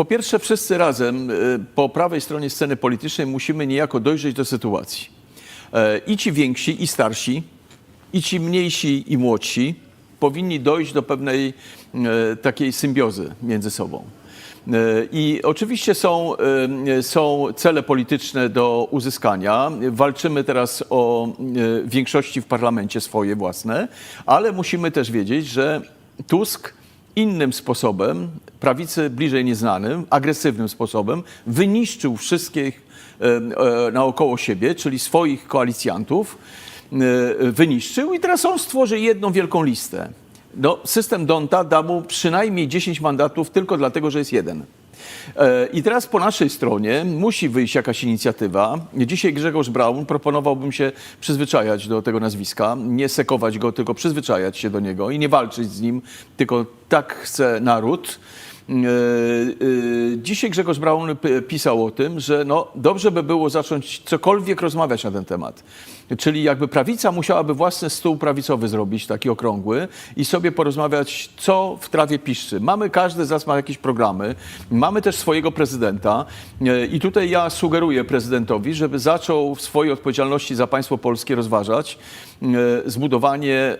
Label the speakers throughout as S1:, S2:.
S1: Po pierwsze, wszyscy razem y, po prawej stronie sceny politycznej musimy niejako dojrzeć do sytuacji. E, I ci więksi, i starsi, i ci mniejsi, i młodsi powinni dojść do pewnej e, takiej symbiozy między sobą. E, I oczywiście są, są cele polityczne do uzyskania. Walczymy teraz o większości w parlamencie swoje własne, ale musimy też wiedzieć, że Tusk innym sposobem, prawicy bliżej nieznanym, agresywnym sposobem, wyniszczył wszystkich e, e, naokoło siebie, czyli swoich koalicjantów, e, wyniszczył i teraz on stworzy jedną wielką listę. No, system Donta da mu przynajmniej 10 mandatów tylko dlatego, że jest jeden. E, I teraz po naszej stronie musi wyjść jakaś inicjatywa. Dzisiaj Grzegorz Braun proponowałbym się przyzwyczajać do tego nazwiska, nie sekować go, tylko przyzwyczajać się do niego i nie walczyć z nim, tylko tak chce naród. E, e, Dzisiaj Grzegorz Braun pisał o tym, że no, dobrze by było zacząć cokolwiek rozmawiać na ten temat. Czyli jakby prawica musiałaby własny stół prawicowy zrobić, taki okrągły i sobie porozmawiać, co w trawie piszczy. Mamy, każdy z nas ma jakieś programy, mamy też swojego prezydenta e, i tutaj ja sugeruję prezydentowi, żeby zaczął w swojej odpowiedzialności za państwo polskie rozważać e, zbudowanie e,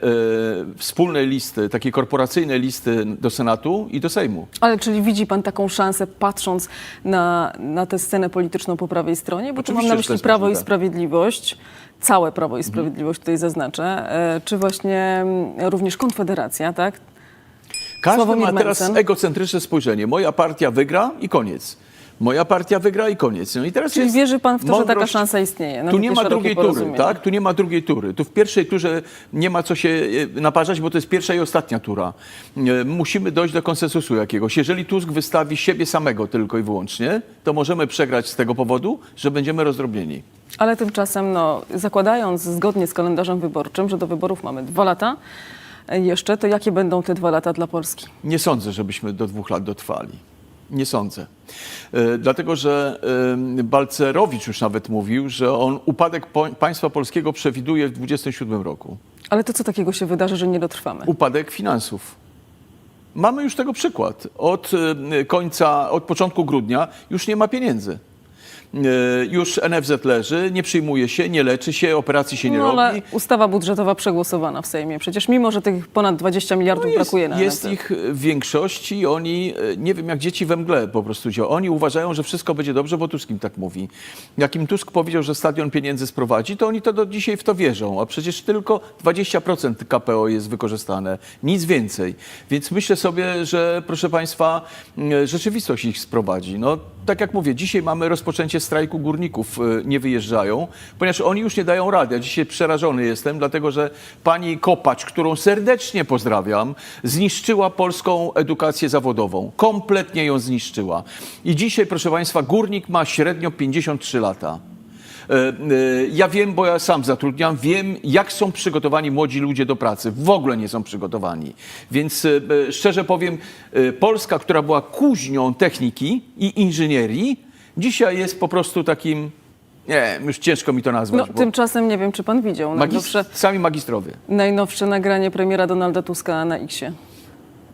S1: wspólnej listy, takiej korporacyjnej listy do Senatu i do Sejmu.
S2: Ale czyli widzi pan taką szansę, patrząc na, na tę scenę polityczną po prawej stronie? Bo tu mam
S1: Oczywiście,
S2: na myśli Prawo i. Sprawiedliwość, całe Prawo i Sprawiedliwość tutaj zaznaczę, e, czy właśnie mm, również Konfederacja, tak?
S1: Każdy
S2: Sławomir
S1: ma teraz
S2: Mencen.
S1: egocentryczne spojrzenie. Moja partia wygra i koniec. Moja partia wygra i koniec. No i teraz
S2: Czyli
S1: jest
S2: wierzy pan w to, że taka
S1: mądrość-
S2: szansa istnieje? na
S1: Tu nie ma drugiej tury, tak? Tu nie ma drugiej tury. Tu w pierwszej turze nie ma co się e, naparzać, bo to jest pierwsza i ostatnia tura. E, Musimy dojść do konsensusu jakiegoś. Jeżeli Tusk wystawi siebie samego tylko i wyłącznie, to możemy przegrać z tego powodu, że będziemy rozdrobnieni.
S2: Ale tymczasem, no, zakładając zgodnie z kalendarzem wyborczym, że do wyborów mamy dwa lata e, jeszcze, to jakie będą te dwa lata dla Polski?
S1: Nie sądzę, żebyśmy do dwóch lat dotrwali. Nie sądzę. E, dlatego, że e, Balcerowicz już nawet mówił, że on upadek państwa polskiego przewiduje w 27 roku.
S2: Ale to co takiego się wydarzy, że nie dotrwamy?
S1: Upadek finansów. Mamy już tego przykład. Od końca, od początku grudnia już nie ma pieniędzy. E, Już NFZ leży, nie przyjmuje się, nie leczy się, operacji się nie
S2: No, ale
S1: robi.
S2: ustawa budżetowa przegłosowana w Sejmie. Przecież mimo, że tych ponad 20 miliardów
S1: No jest,
S2: brakuje na
S1: jest
S2: NFZ.
S1: ich w większości, oni, e, nie wiem, jak dzieci we mgle po prostu. dzia- Oni uważają, że wszystko będzie dobrze, bo Tusk im tak mówi. Jak im Tusk powiedział, że stadion pieniędzy sprowadzi, to oni to do dzisiaj w to wierzą, a przecież tylko 20% KPO jest wykorzystane, nic więcej. Więc myślę sobie, że proszę Państwa, rzeczywistość ich sprowadzi. No, tak jak mówię, dzisiaj mamy rozpoczęcie strajku górników, e, nie wyjeżdżają, ponieważ oni już nie dają rady. Dzisiaj przerażony jestem, dlatego że pani Kopacz, którą serdecznie pozdrawiam, zniszczyła polską edukację zawodową. Kompletnie ją zniszczyła. I dzisiaj, proszę Państwa, górnik ma średnio 53 lata. E, e, Ja wiem, bo ja sam zatrudniam, wiem, jak są przygotowani młodzi ludzie do pracy. W ogóle nie są przygotowani. Więc e, szczerze powiem, Polska, która była kuźnią techniki i inżynierii, dzisiaj jest po prostu takim, nie już ciężko mi to nazwać.
S2: No, tymczasem nie wiem, czy pan widział najnowsze,
S1: magist- sami magistrowie.
S2: najnowsze nagranie premiera Donalda Tuska na X-ie,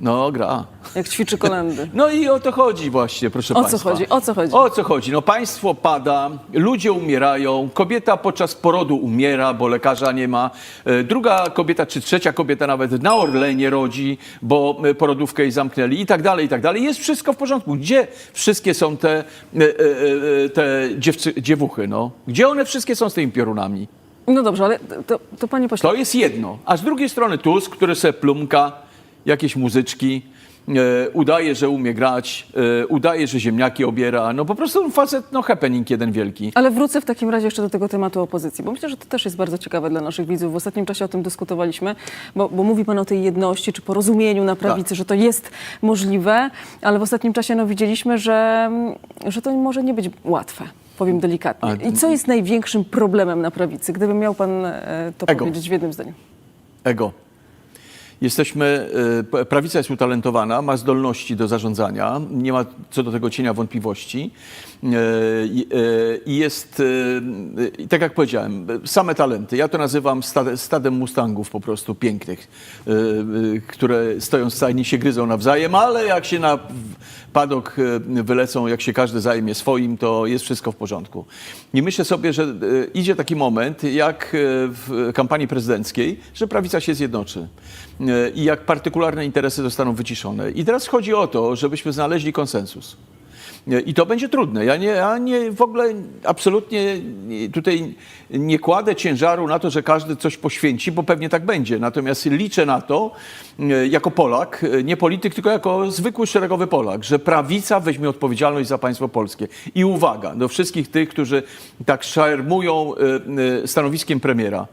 S1: No, gra.
S2: jak ćwiczy kolendy.
S1: No i o to chodzi właśnie, proszę
S2: O co
S1: Państwa.
S2: chodzi? O co chodzi?
S1: O co chodzi? No państwo pada, ludzie umierają, kobieta podczas porodu umiera, bo lekarza nie ma. E, Druga kobieta, czy trzecia kobieta nawet na Orlenie rodzi, bo e, porodówkę jej zamknęli i tak dalej, i tak dalej. Jest wszystko w porządku. Gdzie wszystkie są te, e, e, e, te dziewczy, dziewuchy, no? Gdzie one wszystkie są z tymi piorunami?
S2: No dobrze, ale to, to panie pośle,
S1: To jest jedno. A z drugiej strony Tusk, który se plumka, jakieś muzyczki, e, udaje, że umie grać, e, udaje, że ziemniaki obiera. No po prostu facet, no happening jeden wielki.
S2: Ale wrócę w takim razie jeszcze do tego tematu opozycji, bo myślę, że to też jest bardzo ciekawe dla naszych widzów. W ostatnim czasie o tym dyskutowaliśmy, bo, bo mówi Pan o tej jedności czy porozumieniu na prawicy,
S1: Tak.
S2: że to jest możliwe, ale w ostatnim czasie no, widzieliśmy, że, że to może nie być łatwe. Powiem delikatnie. I co jest największym problemem na prawicy? Gdyby miał Pan e, to
S1: Ego.
S2: powiedzieć w jednym zdaniu.
S1: Ego. Jesteśmy, e, prawica jest utalentowana, ma zdolności do zarządzania, nie ma co do tego cienia wątpliwości E, i e, i jest, i tak jak powiedziałem, same talenty. Ja to nazywam stade, stadem mustangów po prostu pięknych, które stoją w stajni, się gryzą nawzajem, ale jak się na, padok e, wylecą, jak się każdy zajmie swoim, to jest wszystko w porządku. I myślę sobie, że e, idzie taki moment, jak e, w kampanii prezydenckiej, że prawica się zjednoczy i jak partykularne interesy zostaną wyciszone. I teraz chodzi o to, żebyśmy znaleźli konsensus. I to będzie trudne. Ja, nie, ja nie w ogóle absolutnie nie- tutaj nie kładę ciężaru na to, że każdy coś poświęci, bo pewnie tak będzie. Natomiast liczę na to e, jako Polak, e, nie polityk, tylko jako zwykły szeregowy Polak, że prawica weźmie odpowiedzialność za państwo polskie. I uwaga do wszystkich tych, którzy tak szarmują e, stanowiskiem premiera.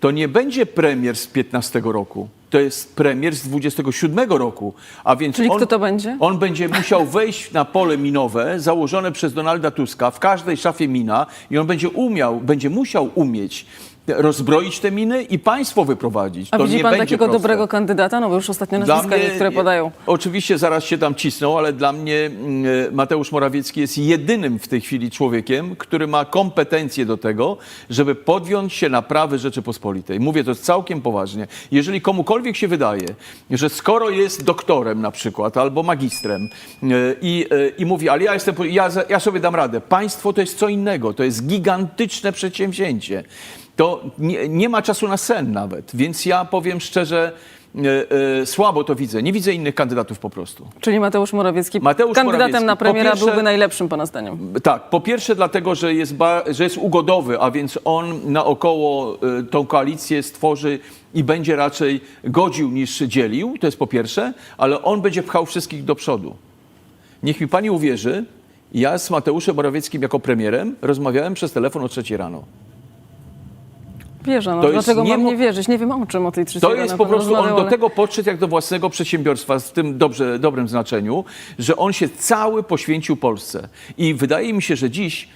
S1: To nie będzie premier z 15 roku. To jest premier z 27 roku. A więc
S2: Czyli
S1: on,
S2: kto to będzie?
S1: on będzie musiał wejść na pole minowe założone przez Donalda Tuska w każdej szafie mina i on będzie umiał, będzie musiał umieć rozbroić te miny i państwo wyprowadzić.
S2: A
S1: to
S2: widzi
S1: nie
S2: pan
S1: będzie
S2: takiego
S1: proste.
S2: dobrego kandydata? No bo już ostatnio nazwiska niektóre podają.
S1: Oczywiście zaraz się tam cisną, ale dla mnie mm, Mateusz Morawiecki jest jedynym w tej chwili człowiekiem, który ma kompetencje do tego, żeby podjąć się naprawy Rzeczypospolitej. Mówię to całkiem poważnie. Jeżeli komukolwiek się wydaje, że skoro jest doktorem na przykład albo magistrem e, i, e, i mówi, ale ja, jestem, ja, ja sobie dam radę. Państwo to jest co innego. To jest gigantyczne przedsięwzięcie. To nie, nie ma czasu na sen nawet. Więc ja powiem szczerze, e, e, słabo to widzę. Nie widzę innych kandydatów po prostu.
S2: Czyli Mateusz Morawiecki
S1: Mateusz
S2: kandydatem
S1: Morawiecki.
S2: na premiera
S1: pierwsze-
S2: byłby najlepszym pana zdaniem.
S1: Tak, po pierwsze dlatego, że jest, ba, że jest ugodowy, a więc on naokoło y, tą koalicję stworzy i będzie raczej godził niż dzielił, to jest po pierwsze, ale on będzie pchał wszystkich do przodu. Niech mi pani uwierzy, ja z Mateuszem Morawieckim jako premierem rozmawiałem przez telefon o trzeciej rano.
S2: Wierzę, no
S1: To jest
S2: dlaczego mam nie wierzyć? Nie wiem o czym o tej trzeciej
S1: To jest po prostu, on do tego podszedł jak do własnego przedsiębiorstwa, w tym dobrze, dobrym znaczeniu, że on się cały poświęcił Polsce. I wydaje mi się, że dziś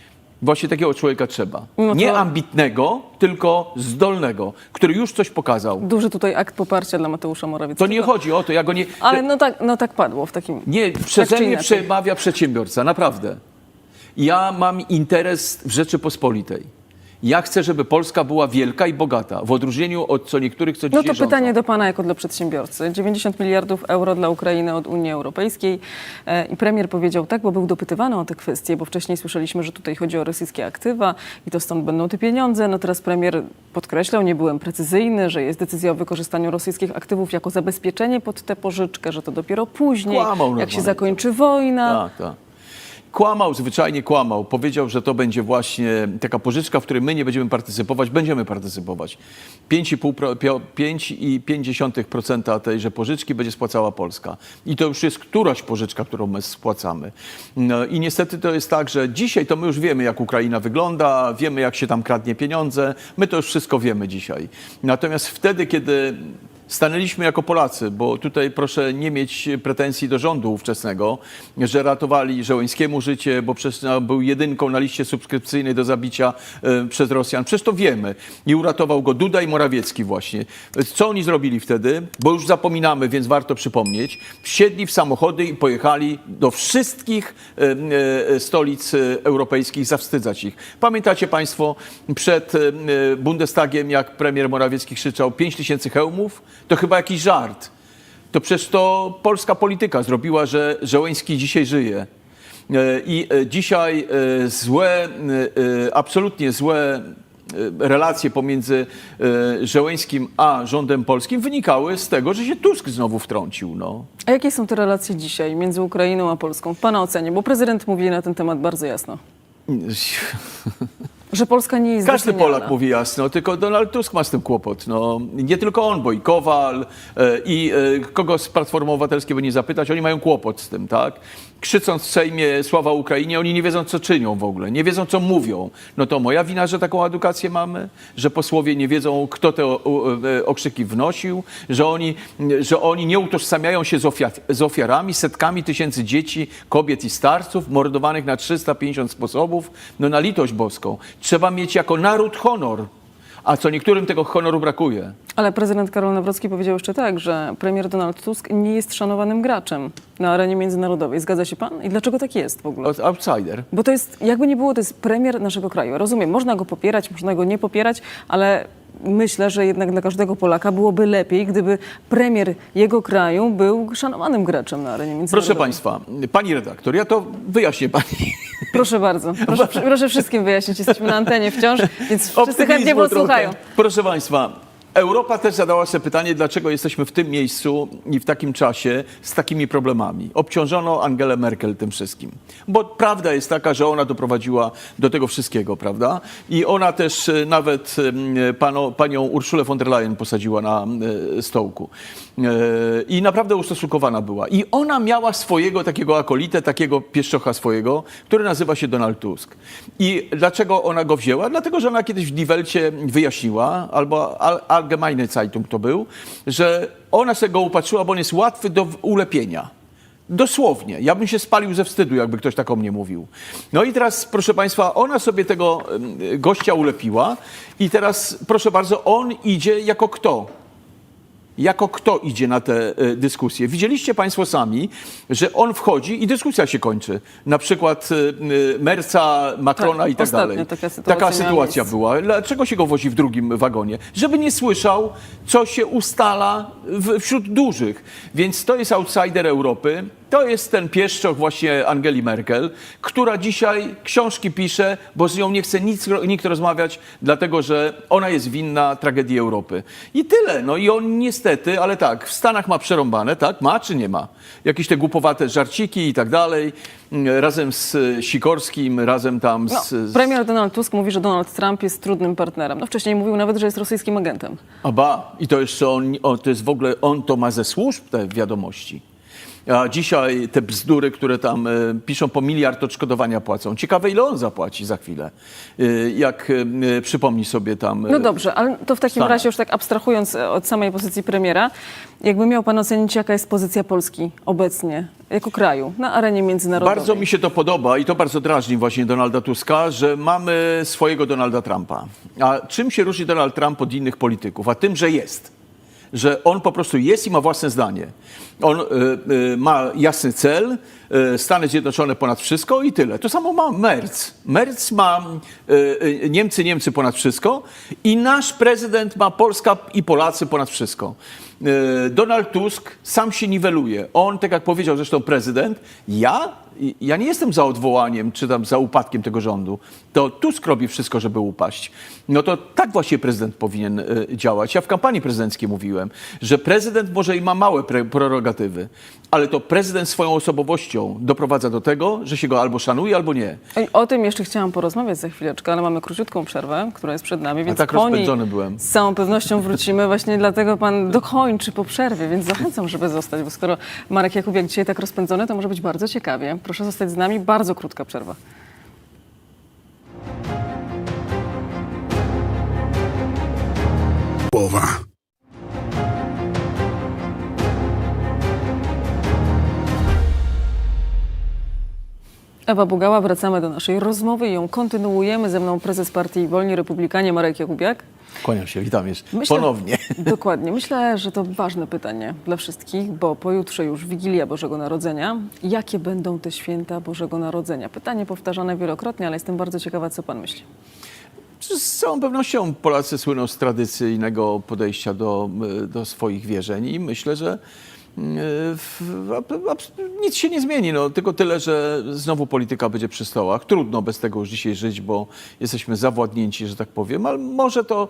S1: właśnie takiego człowieka trzeba.
S2: No to-
S1: Nie ambitnego, tylko zdolnego, który już coś pokazał.
S2: Duży tutaj akt poparcia dla Mateusza
S1: To
S2: Morawieckiego.
S1: nie chodzi o to, ja go nie...
S2: Ale no tak, no tak padło w takim...
S1: Nie,
S2: tak
S1: przeze mnie przemawia przedsiębiorca, naprawdę. Ja mam interes w Rzeczypospolitej. Ja chcę, żeby Polska była wielka i bogata, w odróżnieniu od co niektórych, co
S2: No
S1: dzisiaj
S2: to
S1: rządzą.
S2: pytanie do pana jako dla przedsiębiorcy. 90 miliardów euro dla Ukrainy od Unii Europejskiej e, i premier powiedział tak, bo był dopytywany o te kwestie, bo wcześniej słyszeliśmy, że tutaj chodzi o rosyjskie aktywa i to stąd będą te pieniądze. No teraz premier podkreślał, nie byłem precyzyjny, że jest decyzja o wykorzystaniu rosyjskich aktywów jako zabezpieczenie pod tę pożyczkę, że to dopiero później,
S1: Kłamał
S2: jak
S1: normalnie.
S2: się zakończy wojna.
S1: Tak, tak. Kłamał, zwyczajnie kłamał. Powiedział, że to będzie właśnie taka pożyczka, w której my nie będziemy partycypować. Będziemy partycypować. 5,5 pro- pio- 5,5% tejże pożyczki będzie spłacała Polska. I to już jest któraś pożyczka, którą my spłacamy. No, I niestety to jest tak, że dzisiaj to my już wiemy, jak Ukraina wygląda, wiemy, jak się tam kradnie pieniądze. My to już wszystko wiemy dzisiaj. Natomiast wtedy, kiedy Stanęliśmy jako Polacy, bo tutaj proszę nie mieć pretensji do rządu ówczesnego, że ratowali Żołańskiemu życie, bo przecież no, był jedynką na liście subskrypcyjnej do zabicia e, przez Rosjan. Przecież to wiemy. I uratował go Duda i Morawiecki właśnie. Co oni zrobili wtedy? Bo już zapominamy, więc warto przypomnieć. Wsiedli w samochody i pojechali do wszystkich e, e, stolic europejskich zawstydzać ich. Pamiętacie Państwo przed Bundestagiem, jak premier Morawiecki krzyczał 5 tysięcy hełmów? To chyba jakiś żart. To przecież to polska polityka zrobiła, że Żołański dzisiaj żyje. E, I e, dzisiaj e, złe, absolutnie złe relacje pomiędzy Żołańskim a rządem polskim wynikały z tego, że się Tusk znowu wtrącił. No.
S2: A jakie są te relacje dzisiaj między Ukrainą a Polską w pana ocenie? Bo prezydent mówi na ten temat bardzo jasno. Że Polska nie jest
S1: Każdy
S2: doceniana.
S1: Polak mówi jasno, tylko Donald Tusk ma z tym kłopot. No, nie tylko on, bo i Kowal e, i e, kogo z Platformy Obywatelskiej by nie zapytać, oni mają kłopot z tym, tak? Krzycząc w Sejmie sława Ukrainie, oni nie wiedzą, co czynią w ogóle, nie wiedzą, co mówią. No to moja wina, że taką edukację mamy, że posłowie nie wiedzą, kto te e, okrzyki wnosił, że oni, że oni nie utożsamiają się z, ofiar, z ofiarami, setkami tysięcy dzieci, kobiet i starców, mordowanych na 350 sposobów. No na litość boską. Trzeba mieć jako naród honor, a co niektórym tego honoru brakuje.
S2: Ale prezydent Karol Nawrocki powiedział jeszcze tak, że premier Donald Tusk nie jest szanowanym graczem na arenie międzynarodowej. Zgadza się pan? I dlaczego tak jest w ogóle?
S1: Out- Outsider.
S2: Bo to jest, jakby nie było, to jest premier naszego kraju. Rozumiem, można go popierać, można go nie popierać, ale myślę, że jednak dla każdego Polaka byłoby lepiej, gdyby premier jego kraju był szanowanym graczem na arenie międzynarodowej.
S1: Proszę Państwa, pani redaktor, ja to wyjaśnię Pani.
S2: Proszę bardzo. Proszę, proszę wszystkim wyjaśnić. Jesteśmy na antenie wciąż, więc wszyscy chętnie posłuchają.
S1: Proszę Państwa, Europa też zadała sobie pytanie, dlaczego jesteśmy w tym miejscu i w takim czasie z takimi problemami. Obciążono Angelę Merkel tym wszystkim. Bo prawda jest taka, że ona doprowadziła do tego wszystkiego, prawda? I ona też e, nawet e, pano, panią Urszulę von der Leyen posadziła na e, stołku. E, I naprawdę ustosunkowana była. I ona miała swojego takiego akolitę, takiego pieszczocha swojego, który nazywa się Donald Tusk. I dlaczego ona go wzięła? Dlatego, że ona kiedyś w Die Welcie wyjaśniła, albo Al- Allgemeine Zeitung to był, że ona sobie go upatrzyła, bo on jest łatwy do ulepienia. Dosłownie. Ja bym się spalił ze wstydu, jakby ktoś tak o mnie mówił. No i teraz, proszę Państwa, ona sobie tego gościa ulepiła i teraz, proszę bardzo, on idzie jako kto? Jako kto idzie na te e, dyskusje. Widzieliście Państwo sami, że on wchodzi i dyskusja się kończy. Na przykład e, Merca, Macrona
S2: Tak,
S1: i tak dalej.
S2: taka sytuacja miała
S1: sytuacja była. Dlaczego się go wozi w drugim wagonie? Żeby nie słyszał, co się ustala wśród dużych. Więc to jest outsider Europy. To jest ten pieszczoch właśnie Angeli Merkel, która dzisiaj książki pisze, bo z nią nie chce nic, nikt rozmawiać, dlatego że ona jest winna tragedii Europy. I tyle. No i on niestety, ale tak, w Stanach ma przerąbane, tak? Ma czy nie ma? Jakieś te głupowate żarciki i tak dalej. Mm, Razem z Sikorskim, razem tam
S2: No,
S1: z... z
S2: premier Donald Tusk mówi, że Donald Trump jest trudnym partnerem. No wcześniej mówił nawet, że jest rosyjskim agentem.
S1: A ba, i to jeszcze on, on, to jest w ogóle, on to ma ze służb te wiadomości. A dzisiaj te bzdury, które tam e, piszą po miliard odszkodowania płacą. Ciekawe, ile on zapłaci za chwilę, e, jak e, przypomni sobie tam.
S2: No dobrze, ale to w takim
S1: Stanach.
S2: razie już tak abstrahując od samej pozycji premiera, jakby miał pan ocenić, jaka jest pozycja Polski obecnie jako kraju na arenie międzynarodowej?
S1: Bardzo mi się to podoba i to bardzo drażni właśnie Donalda Tuska, że mamy swojego Donalda Trumpa. A czym się różni Donald Trump od innych polityków? A tym, że jest. Że on po prostu jest i ma własne zdanie. On y, y, ma jasny cel, y, Stany Zjednoczone ponad wszystko i tyle. To samo ma Merz. Merz ma y, Niemcy, Niemcy ponad wszystko i nasz prezydent ma Polska i Polacy ponad wszystko. Donald Tusk sam się niweluje. On, tak jak powiedział zresztą prezydent, ja, ja nie jestem za odwołaniem czy tam za upadkiem tego rządu. To Tusk robi wszystko, żeby upaść. No to tak właśnie prezydent powinien y, działać. Ja w kampanii prezydenckiej mówiłem, że prezydent może i ma małe pre- prerogatywy, ale to prezydent swoją osobowością doprowadza do tego, że się go albo szanuje, albo nie.
S2: O tym jeszcze chciałam porozmawiać za chwileczkę, ale mamy króciutką przerwę, która jest przed nami, więc
S1: tak
S2: po niej
S1: rozpędzony byłem.
S2: z całą pewnością wrócimy. Właśnie dlatego pan dokończy po przerwie, więc zachęcam, żeby zostać, bo skoro Marek Jakubiak dzisiaj tak rozpędzony, to może być bardzo ciekawie. Proszę zostać z nami, bardzo krótka przerwa.
S3: Połowa.
S2: Ewa Bugała, wracamy do naszej rozmowy i ją kontynuujemy. Ze mną prezes partii Wolni Republikanie Marek Jakubiak.
S1: Kłaniam się, witam jeszcze
S2: Myślę-
S1: ponownie.
S2: Dokładnie. Myślę, że to ważne pytanie dla wszystkich, bo pojutrze już Wigilia Bożego Narodzenia. Jakie będą te święta Bożego Narodzenia? Pytanie powtarzane wielokrotnie, ale jestem bardzo ciekawa, co pan myśli.
S1: Z całą pewnością Polacy słyną z tradycyjnego podejścia do, do swoich wierzeń i myślę, że nic się nie zmieni. No, tylko tyle, że znowu polityka będzie przy stołach. Trudno bez tego już dzisiaj żyć, bo jesteśmy zawładnięci, że tak powiem, ale może to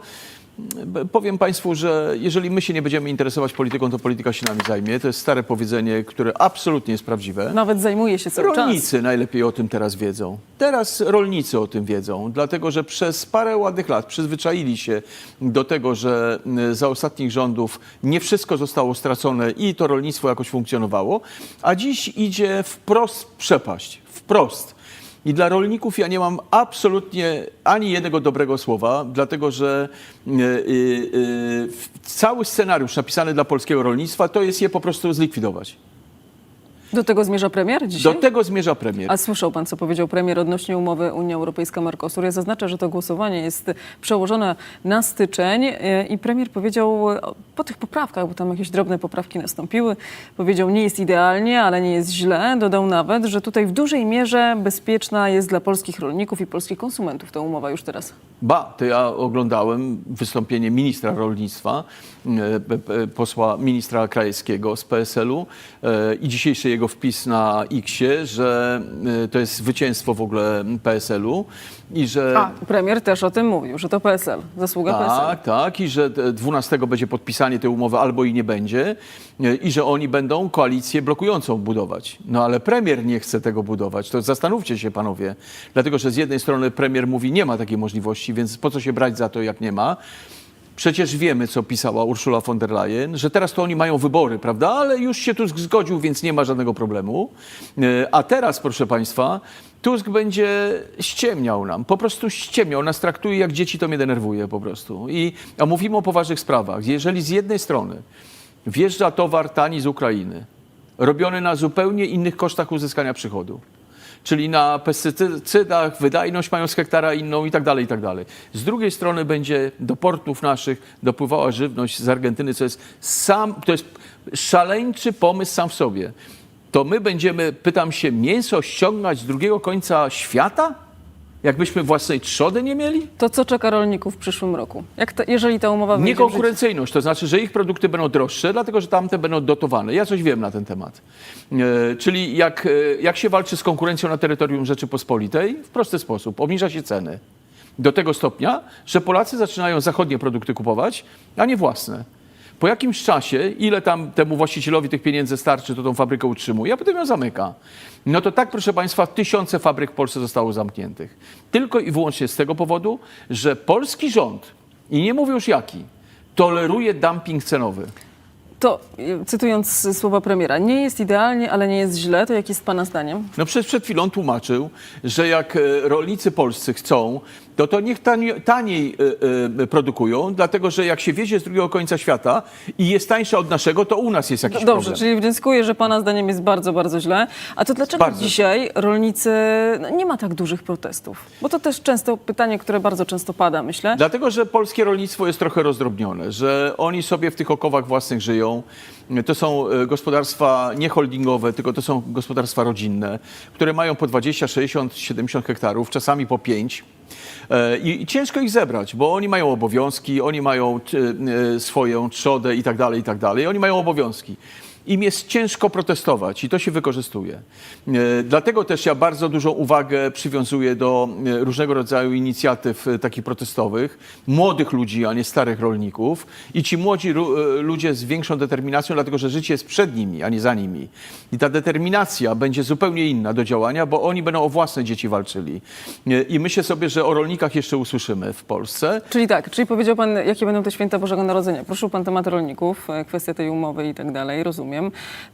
S1: powiem Państwu, że jeżeli my się nie będziemy interesować polityką, to polityka się nami zajmie. To jest stare powiedzenie, które absolutnie jest prawdziwe.
S2: Nawet zajmuje się cały czas.
S1: Rolnicy najlepiej o tym teraz wiedzą. Teraz rolnicy o tym wiedzą, dlatego że przez parę ładnych lat przyzwyczaili się do tego, że y, za ostatnich rządów nie wszystko zostało stracone i to rolnictwo jakoś funkcjonowało, a dziś idzie wprost przepaść. Wprost. I dla rolników ja nie mam absolutnie ani jednego dobrego słowa, dlatego że y, y, y, cały scenariusz napisany dla polskiego rolnictwa to jest je po prostu zlikwidować.
S2: Do tego zmierza premier dzisiaj?
S1: Do tego zmierza premier.
S2: A słyszał pan, co powiedział premier odnośnie umowy Unia Europejska-Mercosur. Ja zaznaczę, że to głosowanie jest przełożone na styczeń e, i premier powiedział e, po tych poprawkach, bo tam jakieś drobne poprawki nastąpiły, powiedział, nie jest idealnie, ale nie jest źle. Dodał nawet, że tutaj w dużej mierze bezpieczna jest dla polskich rolników i polskich konsumentów ta umowa już teraz.
S1: Ba, to ja oglądałem wystąpienie ministra rolnictwa, e, p- p- posła ministra Krajewskiego z PSL-u e, i dzisiejszy jego wpis na X-ie, że e, to jest zwycięstwo w ogóle PSL-u i że...
S2: A premier też o tym mówił, że to PSL, zasługa PSL.
S1: Tak, tak, i że e, 12 będzie podpisanie tej umowy albo i nie będzie e, i że oni będą koalicję blokującą budować. No ale premier nie chce tego budować. To zastanówcie się panowie. Dlatego, że z jednej strony premier mówi, nie ma takiej możliwości, więc po co się brać za to, jak nie ma. Przecież wiemy, co pisała Ursula von der Leyen, że teraz to oni mają wybory, prawda? Ale już się Tusk zgodził, więc nie ma żadnego problemu. E, A teraz, proszę Państwa, Tusk będzie ściemniał nam, po prostu ściemniał, nas traktuje jak dzieci, to mnie denerwuje po prostu. I, a mówimy o poważnych sprawach. Jeżeli z jednej strony wjeżdża towar tani z Ukrainy, robiony na zupełnie innych kosztach uzyskania przychodu, czyli na pestycydach, wydajność mają z hektara inną i tak dalej, i tak dalej. Z drugiej strony będzie do portów naszych dopływała żywność z Argentyny, co jest sam, to jest szaleńczy pomysł sam w sobie. To my będziemy, pytam się, mięso ściągać z drugiego końca świata? Jakbyśmy własnej trzody nie mieli?
S2: To co czeka rolników w przyszłym roku? Jak ta, jeżeli ta umowa życie?
S1: Niekonkurencyjność, to znaczy, że ich produkty będą droższe, dlatego że tamte będą dotowane. Ja coś wiem na ten temat. E, czyli jak, e, jak się walczy z konkurencją na terytorium Rzeczypospolitej? W prosty sposób. Obniża się ceny. Do tego stopnia, że Polacy zaczynają zachodnie produkty kupować, a nie własne. Po jakimś czasie, ile tam temu właścicielowi tych pieniędzy starczy, to tą fabrykę utrzymuje, a potem ją zamyka. No to tak, proszę Państwa, tysiące fabryk w Polsce zostało zamkniętych. Tylko i wyłącznie z tego powodu, że polski rząd, i nie mówię już jaki, toleruje dumping cenowy.
S2: To, y, cytując słowa premiera, nie jest idealnie, ale nie jest źle. To jak jest pana zdaniem?
S1: No przed, przed chwilą tłumaczył, że jak e, rolnicy polscy chcą, to to niech taniej, taniej e, e, produkują, dlatego że jak się wiezie z drugiego końca świata i jest tańsza od naszego, to u nas jest jakiś
S2: Dobrze,
S1: problem.
S2: czyli wnioskuję, że pana zdaniem jest bardzo, bardzo źle. A to dlaczego
S1: Bardzo.
S2: dzisiaj rolnicy, no, nie ma tak dużych protestów? Bo to też często pytanie, które bardzo często pada, myślę.
S1: Dlatego, że polskie rolnictwo jest trochę rozdrobnione, że oni sobie w tych okowach własnych żyją. To są e, gospodarstwa nie holdingowe, tylko to są gospodarstwa rodzinne, które mają po 20, 60, 70 hektarów, czasami po 5. E, I, ciężko ich zebrać, bo oni mają obowiązki, oni mają t, e, swoją trzodę i tak dalej, i tak dalej. Oni mają obowiązki. Im jest ciężko protestować i to się wykorzystuje. E, Dlatego też ja bardzo dużą uwagę przywiązuję do e, różnego rodzaju inicjatyw e, takich protestowych, młodych ludzi, a nie starych rolników. I ci młodzi ludzie z większą determinacją, dlatego że życie jest przed nimi, a nie za nimi. I ta determinacja będzie zupełnie inna do działania, bo oni będą o własne dzieci walczyli. I myślę sobie, że o rolnikach jeszcze usłyszymy w Polsce.
S2: Czyli tak, czyli powiedział pan, jakie będą te święta Bożego Narodzenia. Poruszył pan temat rolników, kwestię tej umowy i tak dalej, rozumiem.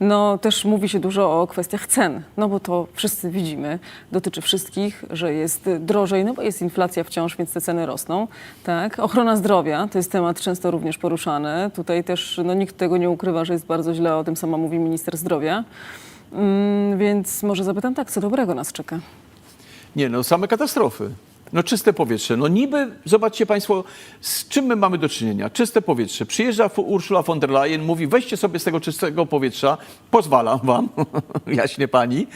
S2: No też mówi się dużo o kwestiach cen, no bo to wszyscy widzimy, dotyczy wszystkich, że jest drożej, no bo jest inflacja wciąż, więc te ceny rosną, tak. Ochrona zdrowia, to jest temat często również poruszany. Tutaj też, no nikt tego nie ukrywa, że jest bardzo źle, o tym sama mówi minister zdrowia. Mm, więc może zapytam tak, co dobrego nas czeka?
S1: Nie, no same katastrofy. No czyste powietrze. No niby, zobaczcie Państwo, z czym my mamy do czynienia. Czyste powietrze. Przyjeżdża Ursula von der Leyen, mówi weźcie sobie z tego czystego powietrza, pozwalam Wam, jaśnie Pani,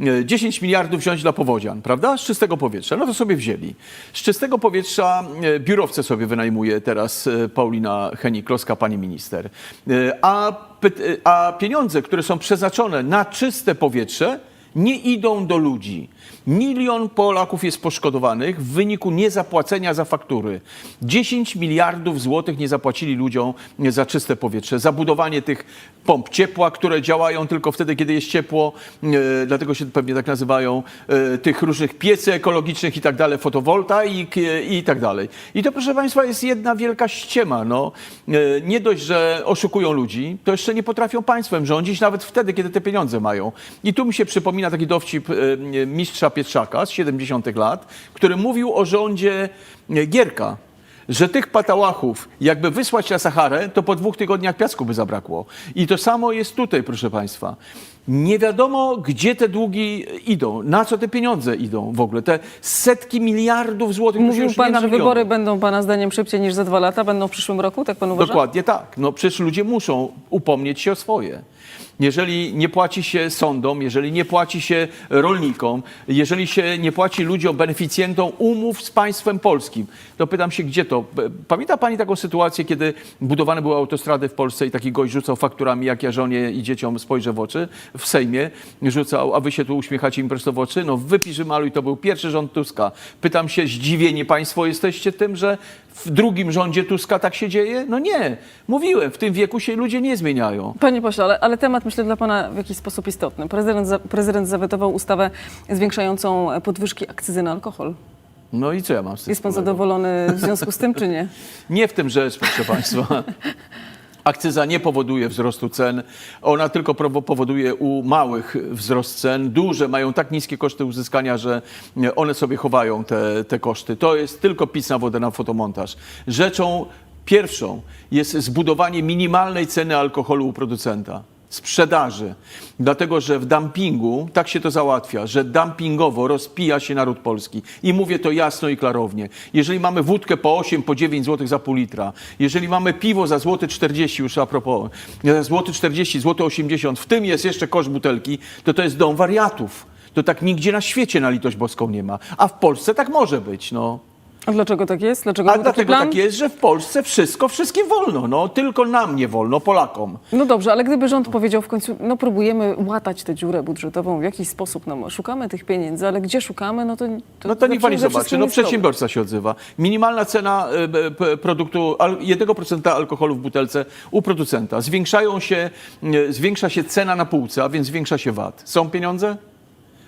S1: e, 10 miliardów wziąć dla powodzian, prawda? Z czystego powietrza. No to sobie wzięli. Z czystego powietrza e, biurowce sobie wynajmuje teraz e, Paulina Henik-Kloska, Pani Minister. E, A, e, a pieniądze, które są przeznaczone na czyste powietrze, nie idą do ludzi. Milion Polaków jest poszkodowanych w wyniku niezapłacenia za faktury. 10 miliardów złotych nie zapłacili ludziom za czyste powietrze. Za budowanie tych pomp ciepła, które działają tylko wtedy, kiedy jest ciepło, e, dlatego się pewnie tak nazywają, e, tych różnych piecy ekologicznych i tak dalej, fotowoltaik e, i tak dalej. I to, proszę Państwa, jest jedna wielka ściema. No. Nie dość, że oszukują ludzi, to jeszcze nie potrafią państwem rządzić, nawet wtedy, kiedy te pieniądze mają. I tu mi się przypomina taki dowcip e, mistrza Pietrzaka z 70 lat, który mówił o rządzie e, Gierka, że tych patałachów, jakby wysłać na Saharę, to po dwóch tygodniach piasku by zabrakło. I to samo jest tutaj, proszę Państwa. Nie wiadomo, gdzie te długi idą, na co te pieniądze idą w ogóle. Te setki miliardów złotych.
S2: Mówił pan, że
S1: miliony.
S2: wybory będą pana zdaniem szybciej niż za dwa lata, będą w przyszłym roku, tak pan uważa?
S1: Dokładnie tak. No przecież ludzie muszą upomnieć się o swoje. Jeżeli nie płaci się sądom, jeżeli nie płaci się rolnikom, jeżeli się nie płaci ludziom, beneficjentom umów z państwem polskim, to pytam się, gdzie to? Pamięta pani taką sytuację, kiedy budowane były autostrady w Polsce i taki gość rzucał fakturami, jak ja żonie i dzieciom spojrzę w oczy, w Sejmie rzucał, a wy się tu uśmiechacie im prosto w oczy? No wypisz maluj, to był pierwszy rząd Tuska. Pytam się, zdziwieni państwo jesteście tym, że w drugim rządzie Tuska tak się dzieje? No nie. Mówiłem, w tym wieku się ludzie nie zmieniają.
S2: Panie pośle, ale, ale temat myślę dla pana w jakiś sposób istotny. Prezydent, prezydent zawetował ustawę zwiększającą podwyżki akcyzy na alkohol.
S1: No i co ja mam z tym
S2: Jest pan
S1: wspólnego?
S2: zadowolony w związku z tym, czy nie?
S1: Nie w tym rzecz, proszę Państwa. Akcyza nie powoduje wzrostu cen, ona tylko powoduje u małych wzrost cen. Duże mają tak niskie koszty uzyskania, że one sobie chowają te, te koszty. To jest tylko pis na wodę na fotomontaż. Rzeczą pierwszą jest zbudowanie minimalnej ceny alkoholu u producenta. Sprzedaży. Dlatego, że w dumpingu tak się to załatwia, że dumpingowo rozpija się naród polski. I mówię to jasno i klarownie. Jeżeli mamy wódkę po 8, po 9 zł za pół litra, jeżeli mamy piwo za złoty 40 już a propos, za złoty 40, złoty 80, w tym jest jeszcze koszt butelki, to to jest dom wariatów. To tak nigdzie na świecie na litość boską nie ma. A w Polsce tak może być, no.
S2: A dlaczego tak jest? Dlaczego
S1: A
S2: był taki
S1: dlatego
S2: plan?
S1: tak jest, że w Polsce wszystko wszystkim wolno, no. Tylko nam nie wolno, Polakom.
S2: No dobrze, ale gdyby rząd powiedział w końcu, no próbujemy łatać tę dziurę budżetową w jakiś sposób, no szukamy tych pieniędzy, ale gdzie szukamy, no to...
S1: No to niech pani zobaczy, no przedsiębiorca się odzywa. Minimalna cena e, produktu, al- 1% alkoholu w butelce u producenta. Zwiększają się, zwiększa się cena na półce, a więc zwiększa się VAT. Są pieniądze?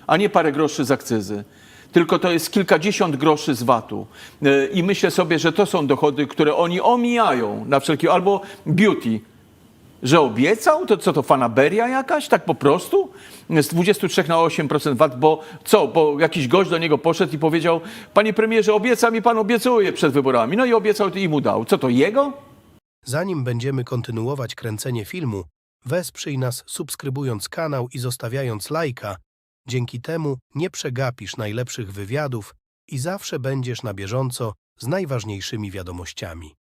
S1: A nie parę groszy z akcyzy. Tylko to jest kilkadziesiąt groszy z VAT-u. E, I myślę sobie, że to są dochody, które oni omijają na wszelkie... Albo beauty. Że obiecał? To co to, fanaberia jakaś? Tak po prostu? Z 23 na 8% VAT, bo co? Bo jakiś gość do niego poszedł i powiedział, panie premierze, obieca mi pan, obiecuje przed wyborami. No i obiecał i mu dał. Co to, jego?
S3: Zanim będziemy kontynuować kręcenie filmu, wesprzyj nas subskrybując kanał i zostawiając lajka. Dzięki temu nie przegapisz najlepszych wywiadów i zawsze będziesz na bieżąco z najważniejszymi wiadomościami.